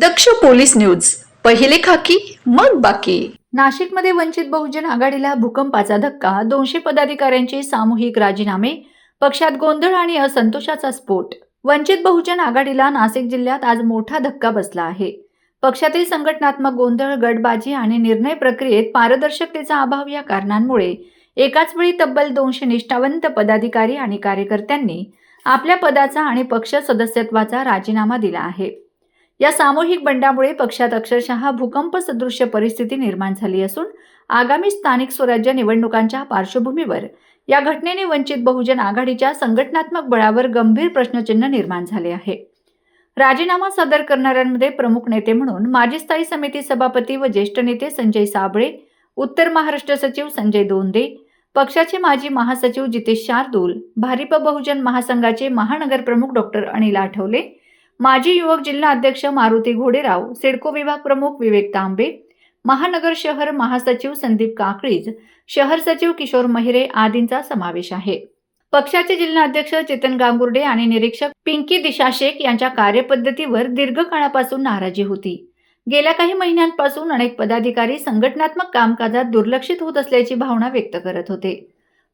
दक्ष police news. पहिले खाकी मग बाकी. नाशिकमध्ये वंचित बहुजन आघाडीला भूकंपाचा धक्का दोनशे पदाधिकाऱ्यांचे सामूहिक राजीनामे पक्षात गोंधळ आणि असंतोषाचा स्फोट. वंचित बहुजन आघाडीला नाशिक जिल्ह्यात आज मोठा धक्का बसला आहे. पक्षातील संघटनात्मक गोंधळ गटबाजी आणि निर्णय प्रक्रियेत पारदर्शकतेचा अभाव या कारणांमुळे एकाच वेळी तब्बल दोनशे निष्ठावंत पदाधिकारी आणि कार्यकर्त्यांनी आपल्या पदाचा आणि पक्ष सदस्यत्वाचा राजीनामा दिला आहे. या सामूहिक बंडामुळे पक्षात अक्षरशः भूकंप सदृश्य परिस्थिती निर्माण झाली असून आगामी स्थानिक स्वराज्य निवडणुकांच्या पार्श्वभूमीवर या घटनेने वंचित बहुजन आघाडीच्या संघटनात्मक बळावर गंभीर प्रश्नचिन्ह निर्माण झाले आहे. राजीनामा सादर करणाऱ्यांमध्ये प्रमुख नेते म्हणून माजी स्थायी समिती सभापती व ज्येष्ठ नेते संजय साबळे उत्तर महाराष्ट्र सचिव संजय दोंदे पक्षाचे माजी महासचिव जितेश शार्दूल भारिप बहुजन महासंघाचे महानगर प्रमुख डॉक्टर अनिल आठवले माजी युवक जिल्हा अध्यक्ष मारुती घोडेराव सिडको विभाग प्रमुख विवेक तांबे महानगर शहर महासचिव संदीप काकळीज शहर सचिव किशोर महिरे आदींचा समावेश आहे. पक्षाचे जिल्हा अध्यक्ष चेतन गांगुर्डे आणि निरीक्षक पिंकी दिशा शेख यांच्या कार्यपद्धतीवर दीर्घकाळापासून नाराजी होती. गेल्या काही महिन्यांपासून अनेक पदाधिकारी संघटनात्मक कामकाजात दुर्लक्षित होत असल्याची भावना व्यक्त करत होते.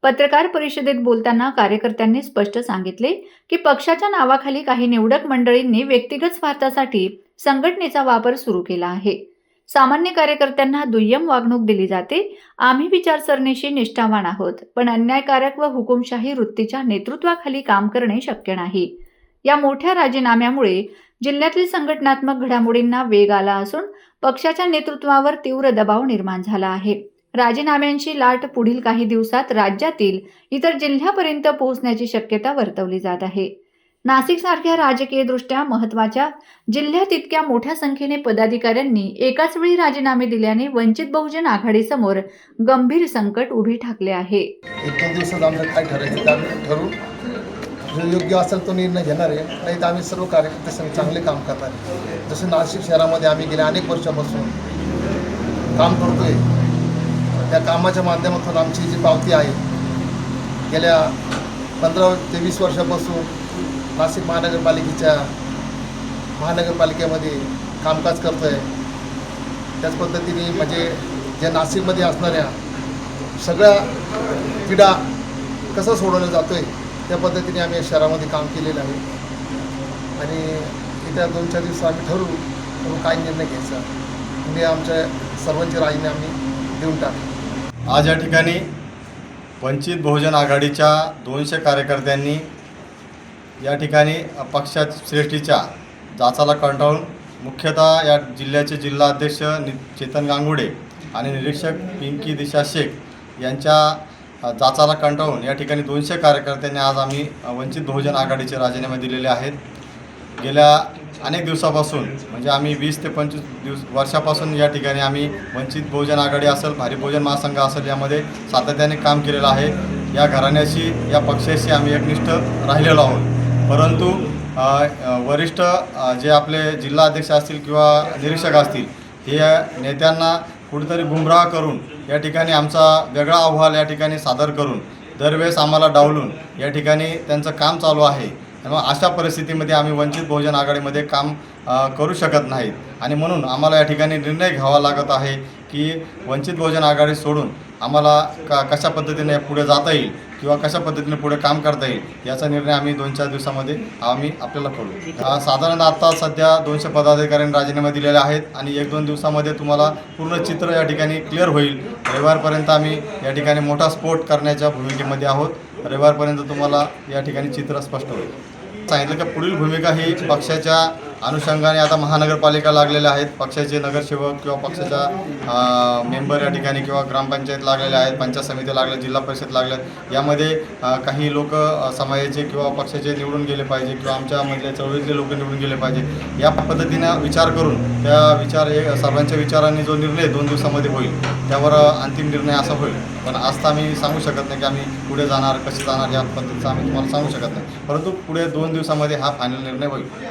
पत्रकार परिषदेत बोलताना कार्यकर्त्यांनी स्पष्ट सांगितले की पक्षाच्या नावाखाली काही निवडक मंडळींनी व्यक्तिगत स्वार्थासाठी संघटनेचा वापर सुरू केला आहे. सामान्य कार्यकर्त्यांना दुय्यम वागणूक दिली जाते. आम्ही विचारसरणीशी निष्ठावान आहोत पण अन्यायकारक व हुकुमशाही वृत्तीच्या नेतृत्वाखाली काम करणे शक्य नाही. या मोठ्या राजीनाम्यामुळे जिल्ह्यातील संघटनात्मक घडामोडींना वेग आला असून पक्षाच्या नेतृत्वावर तीव्र दबाव निर्माण झाला आहे. राजीनाम्यांची लाट पुढील काही दिवसात राज्यातील इतर जिल्ह्यापर्यंत पोहोचण्याची शक्यता वर्तवली जात आहे. नाशिकसारख्या राजकीयदृष्ट्या महत्त्वाच्या जिल्ह्यात इतक्या मोठ्या संख्येने पदाधिकाऱ्यांनी एकाच वेळी राजीनामे दिल्याने वंचित बहुजन आघाडीसमोर गंभीर संकट उभी ठाकले आहे. एक दिवसात आमचं काय ठरायचं ते जो योग्य असेल तो निर्णय घेणार आहे. नाही तर आम्ही सर्व कार्यकर्ते संग चांगले काम करणार आहे. जसं नाशिक शहरामध्ये आम्ही गेल्या अनेक वर्षापासून काम करतोय. त्या कामाच्या माध्यमातून आमची जी पावती आहे गेल्या पंधरा ते वीस वर्षापासून नाशिक महानगरपालिकेच्या महानगरपालिकेमध्ये कामकाज करतो आहे त्याच पद्धतीने म्हणजे ज्या नाशिकमध्ये असणाऱ्या सगळ्या पिढा कसा सोडवला जातो आहे त्या पद्धतीने आम्ही या शहरामध्ये काम केलेलं आहे. आणि येत्या दोन चार दिवस आम्ही ठरवू काय निर्णय घ्यायचा म्हणजे आमच्या सर्वांचे राजीनामे आम्ही देऊन टाकू. आज या ठिकाणी वंचित बहुजन आघाडीच्या दोनशे कार्यकर्त्यांनी या ठिकाणी पक्षात श्रेष्ठीच्या जाचाला कंटाळून मुख्यतः या जिल्ह्याचे जिल्हा अध्यक्ष नि चेतन गांगुडे आणि निरीक्षक पिंकी दिशा शेख यांच्या जाचाला कंटाळून या ठिकाणी दोनशे कार्यकर्त्यांनी आज आम्ही वंचित बहुजन आघाडीचे राजीनामे दिलेले आहेत. गेल्या अनेक दिवसापासून म्हणजे आम्ही वीस ते पंचवीस दिवस वर्षापासून या ठिकाणी आम्ही वंचित बहुजन आघाडी असेल भारी बहुजन महासंघ असेल यामध्ये सातत्याने काम केलेलं आहे. या घराण्याशी या पक्षाशी आम्ही एकनिष्ठ राहिलेलो आहोत. परंतु वरिष्ठ जे आपले जिल्हा अध्यक्ष असतील किंवा निरीक्षक असतील हे नेत्यांना कुठेतरी गुमराह करून या ठिकाणी आमचा वेगळा अहवाल या ठिकाणी सादर करून दरवेळेस आम्हाला डावलून या ठिकाणी त्यांचं काम चालू आहे. मग अशा परिस्थितीमध्ये आम्ही वंचित बहुजन आघाडीमध्ये काम करू शकत नाहीत. आणि म्हणून आम्हाला या ठिकाणी निर्णय घ्यावा लागत आहे की वंचित बहुजन आघाडी सोडून आम्हाला का कशा पद्धतीने पुढे जाता येईल किंवा कशा पद्धतीने पुढे काम करता येईल याचा निर्णय आम्ही दोन चार दिवसामध्ये आम्ही आपल्याला करू. साधारणतः साधारण सध्या दोनशे पदाधिकाऱ्यांनी राजीनामे दिलेले आहेत आणि एक दोन दिवसामध्ये तुम्हाला पूर्ण चित्र या ठिकाणी क्लिअर होईल. रविवारपर्यंत आम्ही या ठिकाणी मोठा स्फोट करण्याच्या भूमिकेमध्ये आहोत. रविवारपर्यंत तुम्हाला या ठिकाणी चित्र स्पष्ट होईल. सांगितलं की पुढील भूमिका ही पक्षाच्या अनुषंगाने आता महानगरपालिका लागलेल्या आहेत. पक्षाचे नगरसेवक किंवा पक्षाच्या मेंबर या ठिकाणी किंवा ग्रामपंचायत लागलेल्या आहेत पंचायत समिती लागल्या जिल्हा परिषद लागल्यात यामध्ये काही लोक समाजाचे किंवा पक्षाचे निवडून गेले पाहिजे किंवा आमच्या मधले चळवळीतले लोक निवडून गेले पाहिजे. या पद्धतीनं विचार करून त्या विचार हे सर्वांच्या विचारांनी जो निर्णय दोन दिवसामध्ये होईल त्यावर अंतिम निर्णय असा होईल. पण आज तर आम्ही सांगू शकत नाही की आम्ही पुढे जाणार कसे जाणार या पद्धतीचं आम्ही तुम्हाला सांगू शकत नाही. परंतु पुढे दोन दिवसामध्ये हा फायनल निर्णय होईल.